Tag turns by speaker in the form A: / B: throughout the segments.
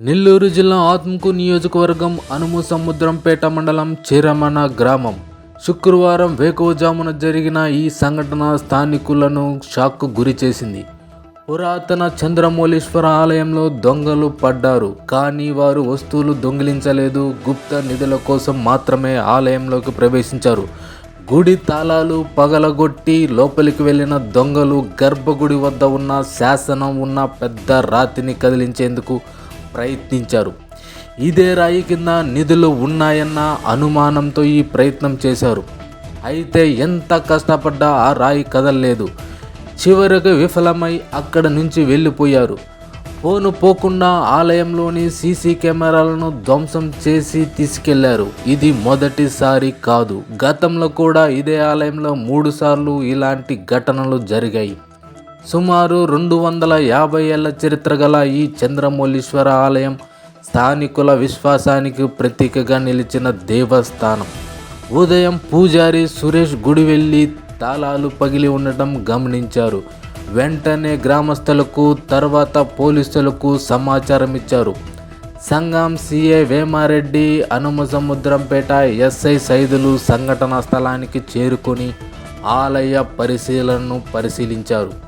A: నెల్లూరు జిల్లా ఆత్మకు నియోజకవర్గం అనుము సముద్రంపేట మండలం చిరమణ గ్రామం. శుక్రవారం వేకువజామున జరిగిన ఈ సంఘటన స్థానికులను షాక్కు గురి చేసింది. పురాతన చంద్రమౌళీశ్వర ఆలయంలో దొంగలు పడ్డారు. కానీ వారు వస్తువులు దొంగిలించలేదు. గుప్త నిధుల కోసం మాత్రమే ఆలయంలోకి ప్రవేశించారు. గుడి తాళాలు పగలగొట్టి లోపలికి వెళ్ళిన దొంగలు గర్భగుడి వద్ద ఉన్న శాసనం ఉన్న పెద్ద రాతిని కదిలించేందుకు ప్రయత్నించారు. ఇదే రాయి కింద నిధులు ఉన్నాయన్న అనుమానంతో ఈ ప్రయత్నం చేశారు. అయితే ఎంత కష్టపడ్డా ఆ రాయి కదలలేదు. చివరకు విఫలమై అక్కడ నుంచి వెళ్ళిపోయారు. ఫోను పోకుండా ఆలయంలోని సీసీ కెమెరాలను ధ్వంసం చేసి తీసుకెళ్ళారు. ఇది మొదటిసారి కాదు. గతంలో కూడా ఇదే ఆలయంలో మూడుసార్లు ఇలాంటి ఘటనలు జరిగాయి. సుమారు రెండు వందల యాభై ఏళ్ళ చరిత్ర గల ఈ చంద్రమౌళీశ్వర ఆలయం స్థానికుల విశ్వాసానికి ప్రతీకగా నిలిచిన దేవస్థానం. ఉదయం పూజారి సురేష్ గుడి వెళ్ళి తాళాలు పగిలి ఉండటం గమనించారు. వెంటనే గ్రామస్తులకు తర్వాత పోలీసులకు సమాచారం ఇచ్చారు. సంగం సిఏ వేమారెడ్డి అనుమ సముద్రంపేట ఎస్ఐ సైదులు సంఘటనా స్థలానికి చేరుకొని ఆలయ పరిశీలనను పరిశీలించారు.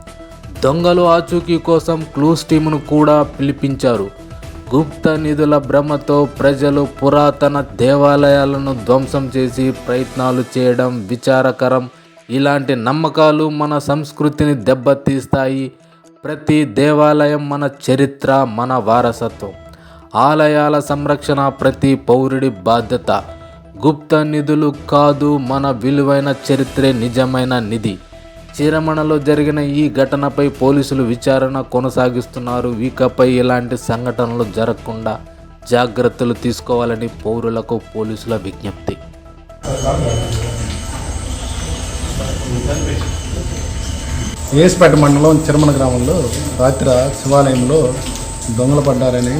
A: దొంగలు ఆచూకీ కోసం క్లూస్ టీమును కూడా పిలిపించారు. గుప్త నిధుల భ్రమతో ప్రజలు పురాతన దేవాలయాలను ధ్వంసం చేసి ప్రయత్నాలు చేయడం విచారకరం. ఇలాంటి నమ్మకాలు మన సంస్కృతిని దెబ్బతీస్తాయి. ప్రతి దేవాలయం మన చరిత్ర మన వారసత్వం. ఆలయాల సంరక్షణ ప్రతి పౌరుడి బాధ్యత. గుప్త నిధులు కాదు మన విలువైన చరిత్రే నిజమైన నిధి. చీరమణలో జరిగిన ఈ ఘటనపై పోలీసులు విచారణ కొనసాగిస్తున్నారు. ఇకపై ఇలాంటి సంఘటనలు జరగకుండా జాగ్రత్తలు తీసుకోవాలని పౌరులకు పోలీసుల విజ్ఞప్తి.
B: ఏసుపేట మండలం చిరమణ గ్రామంలో రాత్రి శివాలయంలో దొంగలు పడ్డారని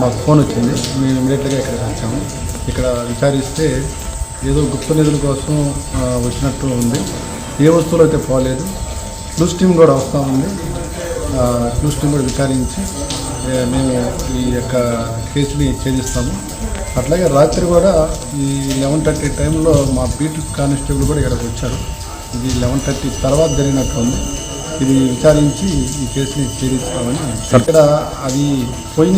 B: మాకు ఫోన్ వచ్చింది. మేము ఇమీడియట్గా ఇక్కడికి వచ్చాము. ఇక్కడ విచారిస్తే ఏదో గుప్త నిధుల కోసం వచ్చినట్టు ఉంది. ఏ వస్తువులు అయితే పోలేదు. క్లూస్ టీమ్ కూడా వస్తూ ఉంది. క్లూస్ టీమ్ కూడా విచారించి మేము ఈ యొక్క కేసుని ఛేదిస్తాము. అట్లాగే రాత్రి కూడా ఈ లెవెన్ థర్టీ టైంలో మా బీట్ కానిస్టేబుల్ కూడా ఇక్కడికి వచ్చారు. ఇది లెవెన్ థర్టీ తర్వాత జరిగినట్టుంది ఇది విచారించి ఈ కేసుని ఛేదిస్తామని. ఇక్కడ అది పోయిన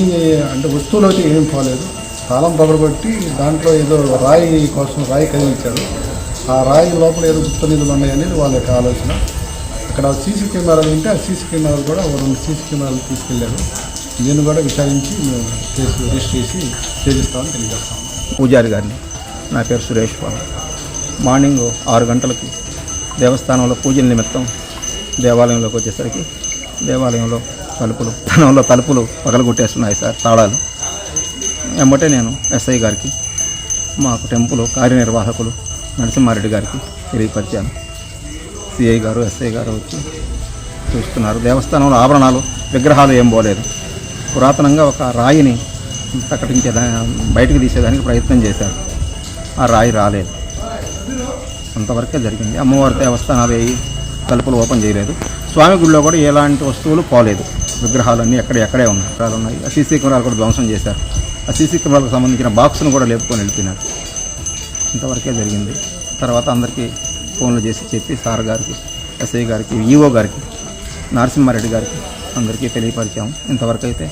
B: అంటే వస్తువులు అయితే ఏం పోలేదు. తాళం పగలగొట్టి దాంట్లో ఏదో రాయి కోసం రాయి కదిలించారు. ఆ రాయి లోపల ఏదో గుప్త నిధులు ఉన్నాయనేది వాళ్ళ యొక్క ఆలోచన. అక్కడ సీసీ కెమెరాలు ఉంటే ఆ సీసీ కెమెరాలు కూడా ఓ రెండు సీసీ కెమెరాలు తీసుకెళ్ళారు. దీన్ని కూడా విచారించి మేము కేసు రిజిస్టర్ చేసి చేస్తామని తెలియజేస్తాము
C: పూజారి గారిని. నా పేరు సురేష్ బాబు. మార్నింగ్ ఆరు గంటలకి దేవస్థానంలో పూజల నిమిత్తం దేవాలయంలోకి వచ్చేసరికి దేవాలయంలో తలుపులు స్థానంలో తలుపులు పగలగొట్టేస్తున్నాయి సార్ తాళాలు. వెంబటే నేను ఎస్ఐ గారికి మాకు టెంపుల్ కార్యనిర్వాహకులు నరసింహారెడ్డి గారికి తెలియపరిచాను సిఐ గారు ఎస్ఐ గారు వచ్చి చూస్తున్నారు. దేవస్థానంలో ఆభరణాలు విగ్రహాలు ఏం పోలేదు. పురాతనంగా ఒక రాయిని ప్రకటించేదా బయటకు తీసేదానికి ప్రయత్నం చేశారు. ఆ రాయి రాలేదు. అంతవరకే జరిగింది. అమ్మవారి దేవస్థానాలు ఏ తలుపులు ఓపెన్ చేయలేదు. స్వామి గుడిలో కూడా ఎలాంటి వస్తువులు పోలేదు. విగ్రహాలన్నీ ఎక్కడ ఎక్కడే ఉన్నాయి. ఉన్నాయి. సీసీ కెమెరాలు కూడా ధ్వంసం చేశారు. ఆ సీసీ కెమెరాలకు సంబంధించిన బాక్స్ను కూడా లేపుకొని వెళ్ళిపోయినారు. ఇంతవరకే జరిగింది. తర్వాత అందరికీ ఫోన్లు చేసి చెప్పి సార్ గారికి ఎస్ఐ గారికి ఈఓ గారికి నరసింహారెడ్డి గారికి అందరికీ తెలియపరిచాము. ఇంతవరకు అయితే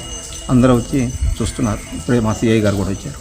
C: అందరూ వచ్చి చూస్తున్నారు. ఇప్పుడే మా సిఐ గారు కూడా వచ్చారు.